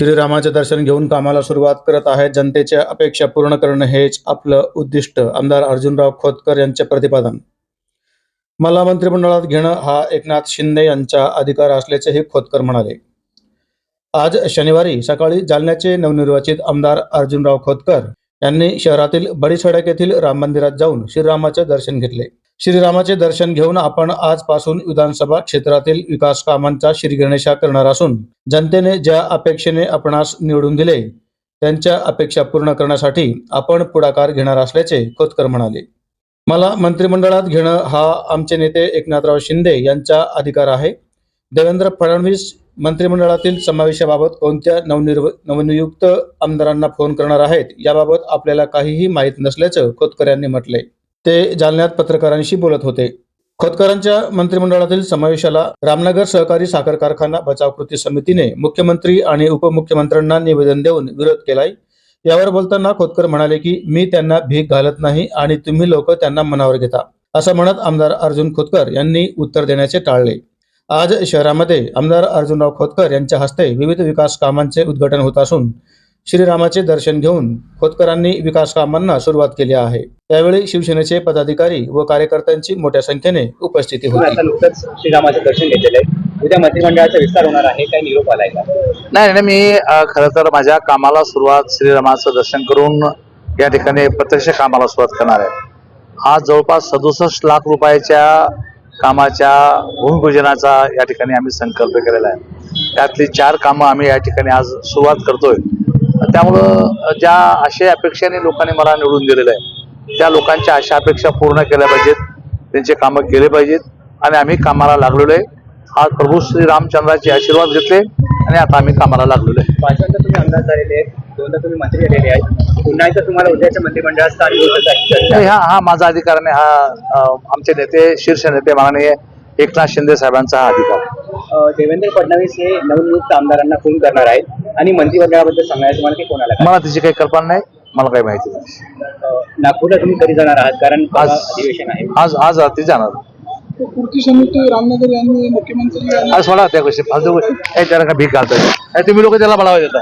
श्रीरामाचे दर्शन घेऊन कामाला सुरुवात करत आहेत. जनतेच्या अपेक्षा पूर्ण करणं हेच आपलं उद्दिष्ट आमदार अर्जुनराव खोतकर यांचे प्रतिपादन. मला मंत्रिमंडळात घेणं हा एकनाथ शिंदे यांचा अधिकार असल्याचेही खोतकर म्हणाले. आज शनिवारी सकाळी जालन्याचे नवनिर्वाचित आमदार अर्जुनराव खोतकर यांनी शहरातील बडीसडक येथील राम मंदिरात जाऊन श्रीरामाचे दर्शन घेतले. श्रीरामाचे दर्शन घेऊन आपण आजपासून विधानसभा क्षेत्रातील विकास कामांचा श्रीगणेशा करणार असून जनतेने ज्या अपेक्षेने आपणास निवडून दिले त्यांच्या अपेक्षा पूर्ण करण्यासाठी आपण पुढाकार घेणार असल्याचे खोतकर म्हणाले. मला मंत्रिमंडळात घेणं हा आमचे नेते एकनाथराव शिंदे यांचा अधिकार आहे. देवेंद्र फडणवीस मंत्रिमंडळातील समावेशाबाबत कोणत्या नवनिर्व नवनियुक्त आमदारांना फोन करणार आहेत याबाबत आपल्याला काहीही माहीत नसल्याचं खोतकर यांनी म्हटले. ते जालन्यात पत्रकारांशी बोलत होते. खोतकरांच्या मंत्रिमंडळातील समावेशाला रामनगर सहकारी साखर कारखाना बचाव कृती समितीने मुख्यमंत्री आणि उपमुख्यमंत्र्यांना निवेदन देऊन विरोध केलाय. यावर बोलताना खोतकर म्हणाले की मी त्यांना भीक घालत नाही आणि तुम्ही लोक त्यांना मनावर घेता. असं म्हणत आमदार अर्जुन खोतकर यांनी उत्तर देण्याचे टाळले. आज शहरामध्ये आमदार अर्जुनराव खोतकर यांच्या हस्ते विविध विकास कामांचे उद्घाटन होत असून श्रीरामाचे दर्शन घेऊन खोतकरांनी विकास कामांना सुरुवात केली आहे. त्यावेळी शिवसेनेचे पदाधिकारी व कार्यकर्त्यांची मोठ्या संख्येने उपस्थिती होती. आता नुकतंच श्रीरामाचं दर्शन घेतलेलं आहे उद्या मंत्रिमंडळाचा विस्तार होणार आहे. काय निरोप आलाय का? नाही नाही मी अ, खरं तर माझ्या कामाला सुरुवात श्रीरामाचं दर्शन करून या ठिकाणी प्रत्यक्ष कामाला सुरुवात करणार आहे. आज जवळपास सदुसष्ट लाख रुपयाच्या कामाच्या भूमिपूजनाचा या ठिकाणी आम्ही संकल्प केलेला आहे. त्यातली चार कामं आम्ही या ठिकाणी आज सुरुवात करतोय. त्यामुळं ज्या आशय अपेक्षेने लोकांनी मला निवडून दिलेलं आहे त्या लोकांच्या आशा अपेक्षा पूर्ण केल्या पाहिजेत त्यांचे कामं केले पाहिजेत आणि आम्ही कामाला लागलेलो आहे. आज प्रभू श्री रामचंद्राचे आशीर्वाद घेतले आणि आता आम्ही कामाला लागलेलो आहे. पाचव्यांदा तुम्ही आमदार झालेले आहेत दोनदा तुम्ही मंत्री झालेले आहेत. पुन्हा एकदा तुम्हाला उद्याच्या मंत्रिमंडळात स्थान. हा हा माझा अधिकार नाही हा आमचे नेते शीर्ष नेते माननीय एकनाथ शिंदे साहेबांचा हा अधिकार देवेंद्र फडणवीस हे नवनियुक्त आमदारांना फोन करणार आहेत. आणि मंत्रिमंडळाबद्दल सांगायचं तुम्हाला की कोणाला काय? मला त्याची काही कल्पना नाही. मला काही माहिती नाही. नागपूरला तुम्ही कधी जाणार आहात? कारण आज अधिवेशन आहे. आज आज रात्री जाणार. कृती समिती रामनगर यांनी मुख्यमंत्री यांनी आज सोडा त्या गोष्टी. फालतू गोष्टी. त्याला का भीक घालतोय. तुम्ही लोक त्याला बळावा देता.